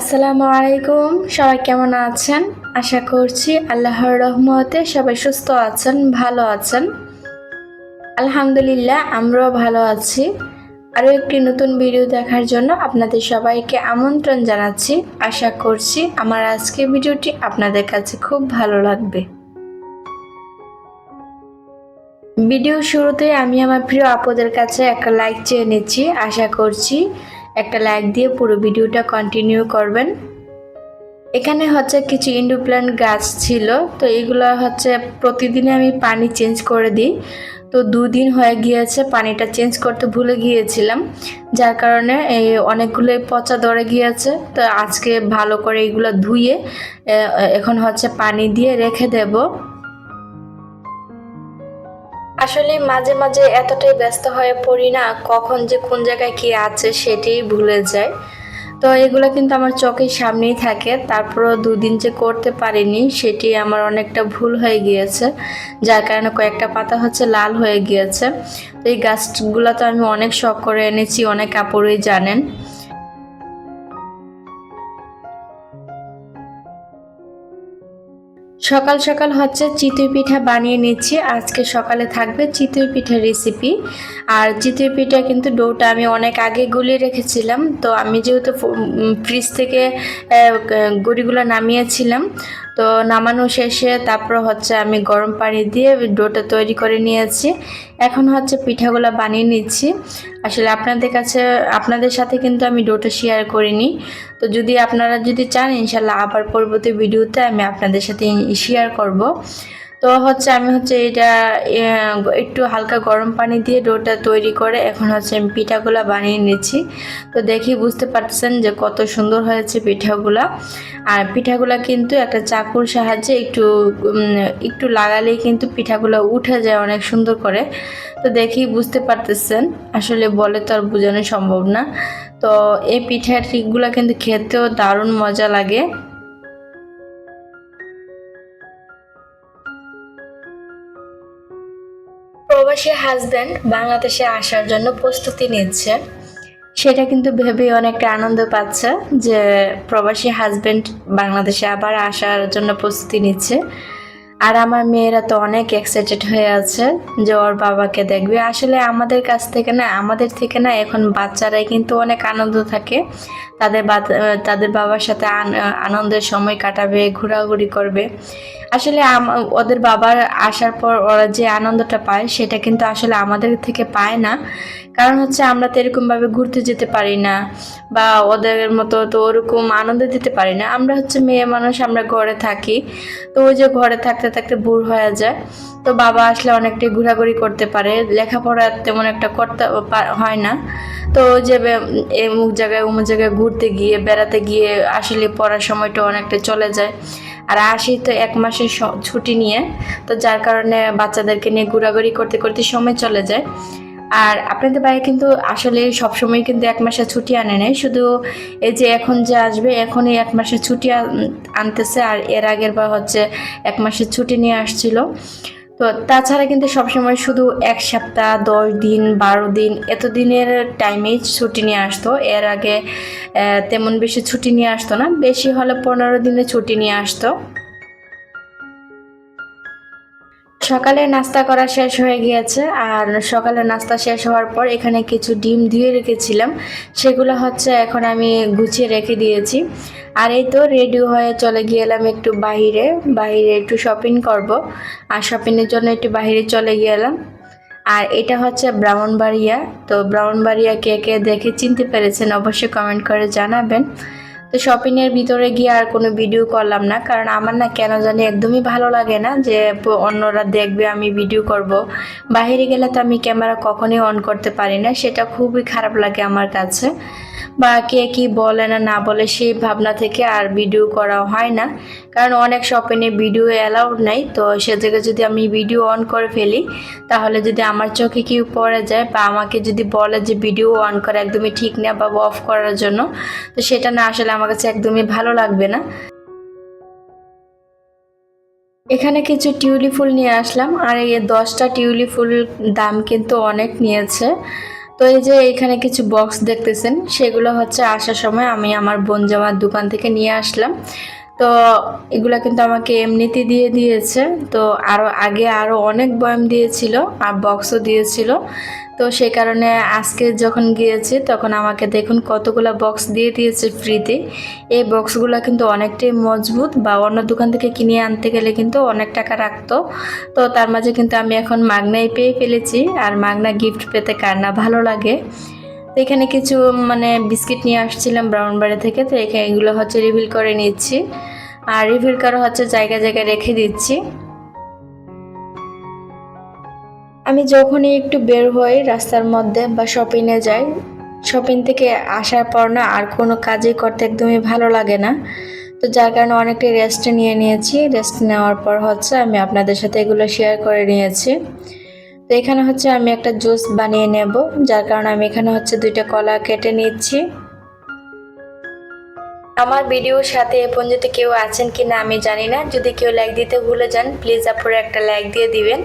আসসালামু আলাইকুম। সবাই কেমন আছেন? আশা করছি আল্লাহর রহমতে সবাই সুস্থ আছেন, ভালো আছেন। আলহামদুলিল্লাহ, আমরাও ভালো আছি। আরও একটি নতুন ভিডিও দেখার জন্য আপনাদের সবাইকে আমন্ত্রণ জানাচ্ছি। আশা করছি আমার আজকের ভিডিওটি আপনাদের কাছে খুব ভালো লাগবে। ভিডিও শুরুতে আমি আমার প্রিয় আপদের কাছে একটা লাইক চেয়ে নিচ্ছি। আশা করছি একটা লাইক দিয়ে পুরো ভিডিওটা কন্টিনিউ করবেন। এখানে হচ্ছে কিছু ইন্ডো প্ল্যান্ট গাছ ছিল, তো এগুলো হচ্ছে প্রতিদিনে আমি পানি চেঞ্জ করে দিই। তো দুদিন হয়ে গিয়েছে পানিটা চেঞ্জ করতে ভুলে গিয়েছিলাম, যার কারণে এই অনেকগুলোই পচা ধরে গিয়েছে। তো আজকে ভালো করে এগুলো ধুয়ে এখন হচ্ছে পানি দিয়ে রেখে দেবো। আসলে মাঝে মাঝে এতটাই ব্যস্ত হয়ে পড়ি না, কখন যে কোন জায়গায় কি আছে সেটাই ভুলে যায় তো এগুলো কিন্তু আমার চোখের সামনেই থাকে, তারপরও দুদিন যে করতে পারিনি সেটি আমার অনেকটা ভুল হয়ে গিয়েছে, যার কারণে কয়েকটা পাতা হচ্ছে লাল হয়ে গিয়েছে। তো এই গাছগুলো তো আমি অনেক শখ করে এনেছি, অনেক কাপড়ই জানেন। সকাল সকাল হচ্ছে চিতই পিঠা বানিয়ে নিচ্ছি। আজকে সকালে থাকবে চিতই পিঠার রেসিপি আর চিতই পিঠা কিন্তু ডোটা আমি অনেক আগে গুলিয়ে রেখেছিলাম। তো আমি যেহেতু ফ্রিজ থেকে গুড়িগুলো নামিয়েছিলাম তো নামানো শেষে তারপর হচ্ছে আমি গরম পানি দিয়ে ডোটা তৈরি করে নিয়েছি। এখন হচ্ছে পিঠাগুলো বানিয়ে নিচ্ছি। আসলে আপনাদের কাছে, আপনাদের সাথে কিন্তু আমি ডোটা শেয়ার করিনি। তো যদি আপনারা যদি চান ইনশাল্লাহ আবার পরবর্তী ভিডিওতে আমি আপনাদের সাথে শেয়ার করব। তো হচ্ছে আমি হচ্ছে এটা একটু হালকা গরম পানি দিয়ে ডোটা তৈরি করে এখন হচ্ছে আমি পিঠাগুলো বানিয়ে নিচ্ছি। তো দেখি বুঝতে পারছেন যে কত সুন্দর হয়েছে পিঠাগুলা। আর পিঠাগুলা কিন্তু একটা চাকুর সাহায্যে একটু একটু লাগালেই কিন্তু পিঠাগুলো উঠে যায় অনেক সুন্দর করে। তো দেখি বুঝতে পারতেছেন, আসলে বলে তো আর বোঝানো সম্ভব না। তো এই পিঠাগুলো কিন্তু খেতেও দারুণ মজা লাগে। প্রবাসী হাজব্যান্ড বাংলাদেশে আসার জন্য প্রস্তুতি নিচ্ছে। সেটা কিন্তু ভেবে অনেকটা আনন্দ পাচ্ছে যে প্রবাসী হাজব্যান্ড বাংলাদেশে আবার আসার জন্য প্রস্তুতি নিচ্ছে। আর আমার মেয়েরা তো অনেক এক্সাইটেড হয়ে আছে যে ওর বাবাকে দেখবে। আসলে আমাদের কাছ থেকে না, আমাদের থেকে না এখন বাচ্চারাই কিন্তু অনেক আনন্দ থাকে। তাদের তাদের বাবার সাথে আনন্দের সময় কাটাবে, ঘোরাঘুরি করবে। আসলে ওদের বাবার আসার পর ওরা যে আনন্দটা পায়, সেটা কিন্তু আসলে আমাদের থেকে পায় না। কারণ হচ্ছে আমরা তো এরকমভাবে ঘুরতে যেতে পারি না বা ওদের মতো তো ওরকম আনন্দ দিতে পারি না। আমরা হচ্ছে মেয়ে মানুষ, আমরা ঘরে থাকি। তো ওই যে ঘরে থাকতে থাকতে ভুল হয়ে যায়। তো বাবা আসলে অনেকটাই ঘোরাঘুরি করতে পারে। লেখাপড়া তেমন একটা করতে হয় না। তো যে অমুক জায়গায় অমুক জায়গায় ঘুরতে গিয়ে, বেড়াতে গিয়ে আসলে পড়ার সময়টা অনেকটা চলে যায়। আর আসি তো এক মাসের ছুটি নিয়ে। তো যার কারণে বাচ্চাদেরকে নিয়ে ঘোরাঘুরি করতে করতে সময় চলে যায়। আর আপনাদের বাইরে কিন্তু আসলে সবসময় কিন্তু এক মাসের ছুটি আনে নেই। শুধু এই যে এখন যে আসবে, এখনই এক মাসের ছুটি আনতেছে আর এর আগের বা হচ্ছে এক মাসের ছুটি নিয়ে আসছিল। তো তাছাড়া কিন্তু সবসময় শুধু এক সপ্তাহ, দশ দিন, বারো দিন এত দিনের টাইমেই ছুটি নিয়ে আসতো। এর আগে তেমন বেশি ছুটি নিয়ে আসতো না। বেশি হলে পনেরো দিনে ছুটি নিয়ে আসতো। সকালে নাস্তা করা শেষ হয়ে গিয়েছে, আর সকালে নাস্তা শেষ হওয়ার পর এখানে কিছু ডিম ধুয়ে রেখেছিলাম। সেগুলো হচ্ছে এখন আমি গুছিয়ে রেখে দিয়েছি। আর এই তো রেডি হয়ে চলে গিয়েলাম একটু বাহিরে বাহিরে একটু শপিং করব। আর শপিংয়ের জন্য একটু বাহিরে চলে গিয়েলাম। আর এটা হচ্ছে ব্রাউনবাড়িয়া তো ব্রাউনবাড়িয়া কে কে দেখে চিনতে পেরেছেন অবশ্যই কমেন্ট করে জানাবেন। তো শপিংয়ের ভিতরে গিয়ে আর কোনো ভিডিও করলাম না, কারণ আমার না কেন জানি একদমই ভালো লাগে না যে অন্যরা দেখবে আমি ভিডিও করব। বাহিরে গেলে তো আমি ক্যামেরা কখনই অন করতে পারি না, সেটা খুবই খারাপ লাগে আমার কাছে বা কে কি বলে না না বলে সেই ভাবনা থেকে আর ভিডিও করা হয় না, কারণ অনেক শপিংয়ে ভিডিও অ্যালাউড নাই তো সে থেকে যদি আমি ভিডিও অন করে ফেলি, তাহলে যদি আমার চোখে কেউ পড়ে যায় বা আমাকে যদি বলে যে ভিডিও অন করা একদমই ঠিক না বা অফ করার জন্য, তো সেটা না আসলে আমার কাছে একদমই ভালো লাগবে না। এখানে কিছু টিউলি ফুল নিয়ে আসলাম, আর এই দশটা টিউলি ফুল দাম কিন্তু অনেক নিয়েছে। তো এই যে এখানে কিছু বক্স দেখতেছেন, সেগুলো হচ্ছে আসার সময় আমি আমার বোন জামার দোকান থেকে নিয়ে আসলাম। তো এগুলা কিন্তু আমাকে এমনিতে দিয়ে দিয়েছে। তো আরও আগে আরও অনেক বয়াম দিয়েছিল আর বক্সও দিয়েছিল। তো সেই কারণে আজকে যখন গিয়েছি তখন আমাকে দেখুন কতগুলো বক্স দিয়ে দিয়েছে ফ্রিতে। এই বক্সগুলো কিন্তু অনেকটাই মজবুত বা অন্য দোকান থেকে কিনে আনতে গেলে কিন্তু অনেক টাকা রাখতো। তো তার মাঝে কিন্তু আমি এখন মাগনাই পেয়ে ফেলেছি। আর মাগনা গিফট পেতে কার না ভালো লাগে। তো এখানে কিছু মানে বিস্কিট নিয়ে আসছিলাম ব্রাউন বাড়ি থেকে। তো এখানে এগুলো হচ্ছে রিভিল করে নিচ্ছি। আর রিভিল করা হচ্ছে জায়গায় জায়গায় রেখে দিচ্ছি। আমি যখনই একটু বের হই রাস্তার মধ্যে বা শপিংয়ে যাই শপিং থেকে আসার পর না আর কোনো কাজই করতে একদমই ভালো লাগে না। তো যার কারণে অনেকটাই রেস্ট নিয়ে নিয়েছি। রেস্ট নেওয়ার পর হচ্ছে আমি আপনাদের সাথে এগুলো শেয়ার করে নিয়েছি। তো এখানে হচ্ছে আমি একটা জুস বানিয়ে নেব, যার কারণে আমি এখানে হচ্ছে দুইটা কলা কেটে নিচ্ছি। আমার ভিডিওর সাথে এ পর্যন্ত কেউ আছেন কি না আমি জানি না। যদি কেউ লাইক দিতে ভুলে যান প্লিজ আপনারা একটা লাইক দিয়ে দিবেন।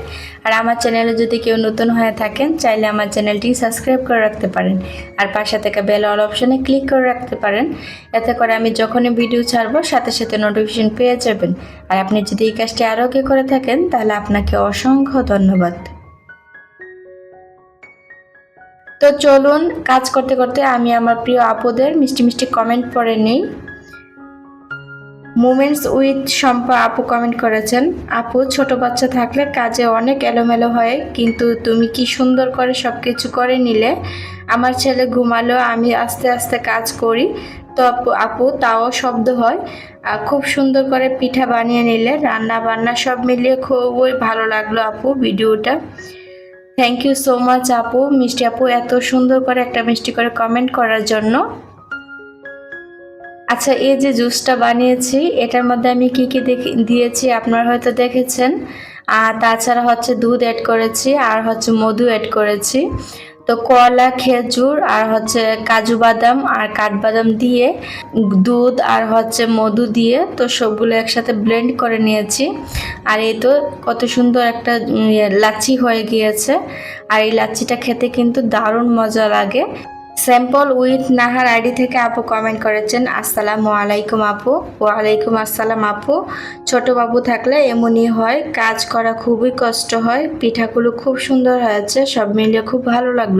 আর আমার চ্যানেলে যদি কেউ নতুন হয়ে থাকেন, চাইলে আমার চ্যানেলটি সাবস্ক্রাইব করে রাখতে পারেন। আর পাশে থেকে বেল অল অপশনে ক্লিক করে রাখতে পারেন। এতে করে আমি যখনই ভিডিও ছাড়বো, সাথে সাথে নোটিফিকেশন পেয়ে যাবেন। আর আপনি যদি এই কাজটি আরও কে করে থাকেন, তাহলে আপনাকে অসংখ্য ধন্যবাদ। তো চলুন কাজ করতে করতে আমি আমার প্রিয় আপুদের মিষ্টি মিষ্টি কমেন্ট পড়ে নিই। মুমেন্টস উইথ শম্পা আপু কমেন্ট করেছেন, আপু, ছোট বাচ্চা থাকলে কাজে অনেক এলোমেলো হয়, কিন্তু তুমি কি সুন্দর করে সব কিছু করে নিলে? আমার ছেলে ঘুমালো, আমি আস্তে আস্তে কাজ করি। তো আপু আপু, তাও শব্দ হয়। খুব সুন্দর করে পিঠা বানিয়ে নিলে রান্না বান্না সব মিলিয়ে খুবই ভালো লাগল আপু ভিডিওটা। থ্যাংক ইউ সো মাচ আপু মিষ্টি আপু এত সুন্দর করে একটা মিষ্টি করে কমেন্ট করার জন্য। আচ্ছা এই যে জুসটা বানিয়েছি, এটার মধ্যে আমি কি কি দিয়েছি আপনারা হয়তো দেখেছেন। আর তাছাড়া হচ্ছে দুধ অ্যাড করেছি, আর হচ্ছে মধু অ্যাড করেছি। তো কলা খেজুর আর হচ্ছে কাজু বাদাম আর কাঠবাদাম দিয়ে দুধ আর হচ্ছে মধু দিয়ে তো সবগুলো একসাথে ব্লেন্ড করে নিয়েছি। আর এই তো কত সুন্দর একটা ইয়ে, লাচ্ছি হয়ে গিয়েছে। আর এই লাচ্ছিটা খেতে কিন্তু দারুণ মজা লাগে। স্যাম্পল উইথ নাহার আইডি থেকে আপু কমেন্ট করেছেন, আসসালামু আলাইকুম আপু। ওয়ালাইকুম আসসালাম আপু। ছোট বাবু থাকলে এমনই হয়, কাজ করা খুবই কষ্ট হয়, পিঠাগুলো খুব সুন্দর হয়েছে, সব মিলিয়ে খুব ভালো লাগল।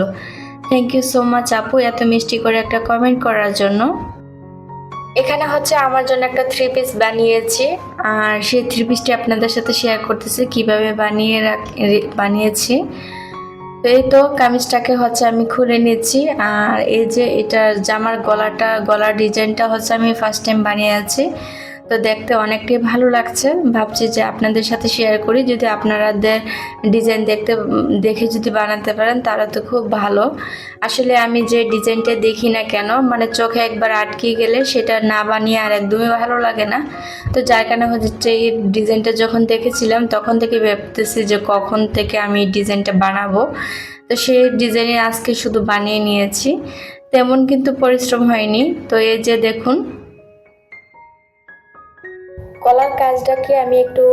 থ্যাংক ইউ সো মাচ আপু, এত মিষ্টি করে একটা কমেন্ট করার জন্য। এখানে হচ্ছে আমার জন্য একটা থ্রি পিস বানিয়েছি, আর সেই থ্রি পিসটি আপনাদের সাথে শেয়ার করতেছি, কীভাবে বানিয়ে বানিয়েছি। তো এই তো কামিজটাকে হচ্ছে আমি খুলে নিচ্ছি, আর এই যে এটার জামার গলাটা, গলার ডিজাইনটা হচ্ছে আমি ফার্স্ট টাইম বানিয়েছি তো দেখতে অনেকটাই ভালো লাগছে। ভাবছি যে আপনাদের সাথে শেয়ার করি। যদি আপনারাদের ডিজাইন দেখতে, দেখে যদি বানাতে পারেন, তাহলে তো খুব ভালো। আসলে আমি যে ডিজাইনটা দেখি না কেন মানে চোখে একবার আটকে গেলে সেটা না বানিয়ে আর একদমই ভালো লাগে না। তো যার কারণে হচ্ছে এই ডিজাইনটা যখন দেখেছিলাম, তখন থেকে ভাবতেছি যে কখন থেকে আমি ডিজাইনটা বানাবো। তো সেই ডিজাইনে আজকে শুধু বানিয়ে নিয়েছি। তেমন কিন্তু পরিশ্রম হয়নি। তো এই যে দেখুন কলার কাজটাকে আমি একটু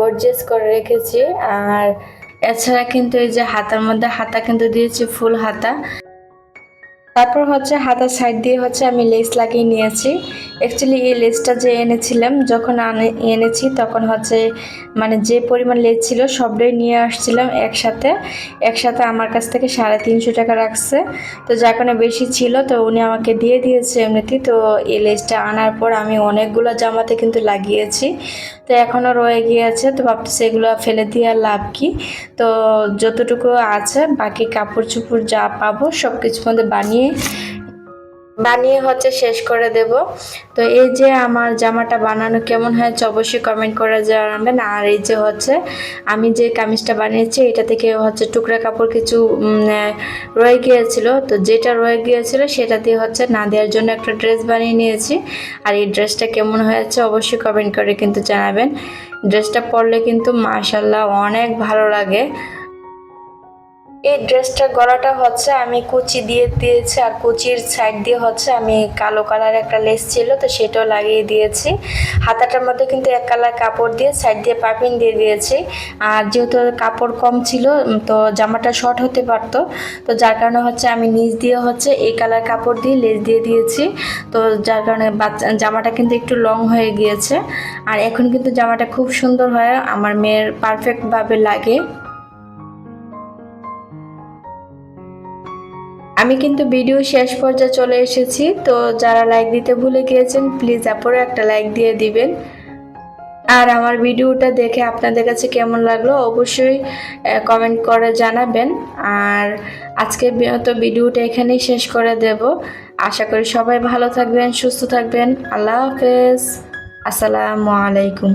গর্জেস করে রেখেছি। আর এছাড়া কিন্তু এই যে হাতার মধ্যে হাতা কিন্তু দিয়েছি, ফুল হাতা। তারপর হচ্ছে হাতার সাইড দিয়ে হচ্ছে আমি লেস লাগিয়ে নিয়েছি। অ্যাকচুয়ালি এই লেসটা যে এনেছিলাম, যখন এনেছি তখন হচ্ছে মানে যে পরিমাণ লেস ছিল সবটাই নিয়ে আসছিলাম একসাথে। একসাথে আমার কাছ থেকে সাড়ে তিনশো টাকা রাখছে। তো যার কারণে বেশি ছিল, তো উনি আমাকে দিয়ে দিয়েছে এমনিতেই। তো এই লেসটা আনার পর আমি অনেকগুলো জামাতে কিন্তু লাগিয়েছি। তো এখনও রয়ে গিয়েছে, তো ভাবতেছি এগুলো ফেলে দিয়ে লাভ কি? তো যতটুকু আছে, বাকি কাপড় চুপড় যা পাবো সব কিছুর মধ্যে বানিয়ে বানিয়ে হচ্ছে শেষ করে দেব। তো এই যে আমার জামাটা বানানো কেমন হয়েছে অবশ্যই কমেন্ট করে জানাবেন। আর এই যে হচ্ছে আমি যে কামিজটা বানিয়েছি, এটা থেকে হচ্ছে টুকরা কাপড় কিছু রয়ে গিয়েছিল। তো যেটা রয়ে গিয়েছিল সেটা দিয়ে হচ্ছে না দেওয়ার জন্য একটা ড্রেস বানিয়ে নিয়েছি। আর এই ড্রেসটা কেমন হয়েছে অবশ্যই কমেন্ট করে কিন্তু জানাবেন। ড্রেসটা পরলে কিন্তু মাশাল্লাহ অনেক ভালো লাগে। এই ড্রেসটার গলাটা হচ্ছে, আমি কুচি দিয়ে দিয়েছি আর কুচির সাইড দিয়ে হচ্ছে আমি কালো কালার একটা লেস ছিল, তো সেটাও লাগিয়ে দিয়েছি। হাতাটার মধ্যে কিন্তু এক কালার কাপড় দিয়ে সাইড দিয়ে পাইপিং দিয়ে দিয়েছি। আর যেহেতু কাপড় কম ছিল তো জামাটা শর্ট হতে পারতো, তো যার কারণে হচ্ছে আমি নিচ দিয়ে হচ্ছে এই কালার কাপড় দিয়ে লেস দিয়ে দিয়েছি। তো যার কারণে বাচ্চা, জামাটা কিন্তু একটু লং হয়ে গিয়েছে। আর এখন কিন্তু জামাটা খুব সুন্দর হয়, আমার মেয়ের পারফেক্টভাবে লাগে। আমি কিন্তু ভিডিও শেষ পর্যায়ে চলে এসেছি, তো যারা লাইক দিতে ভুলে গিয়েছেন প্লিজ আপুরে একটা লাইক দিয়ে দিবেন। আর আমার ভিডিওটা দেখে আপনাদের কাছে কেমন লাগল, অবশ্যই কমেন্ট করে জানাবেন। আর আজকে তো ভিডিওটা এখানেই শেষ করে দেব। আশা করি সবাই ভালো থাকবেন, সুস্থ থাকবেন। আল্লাহ হাফেজ। আসসালামু আলাইকুম।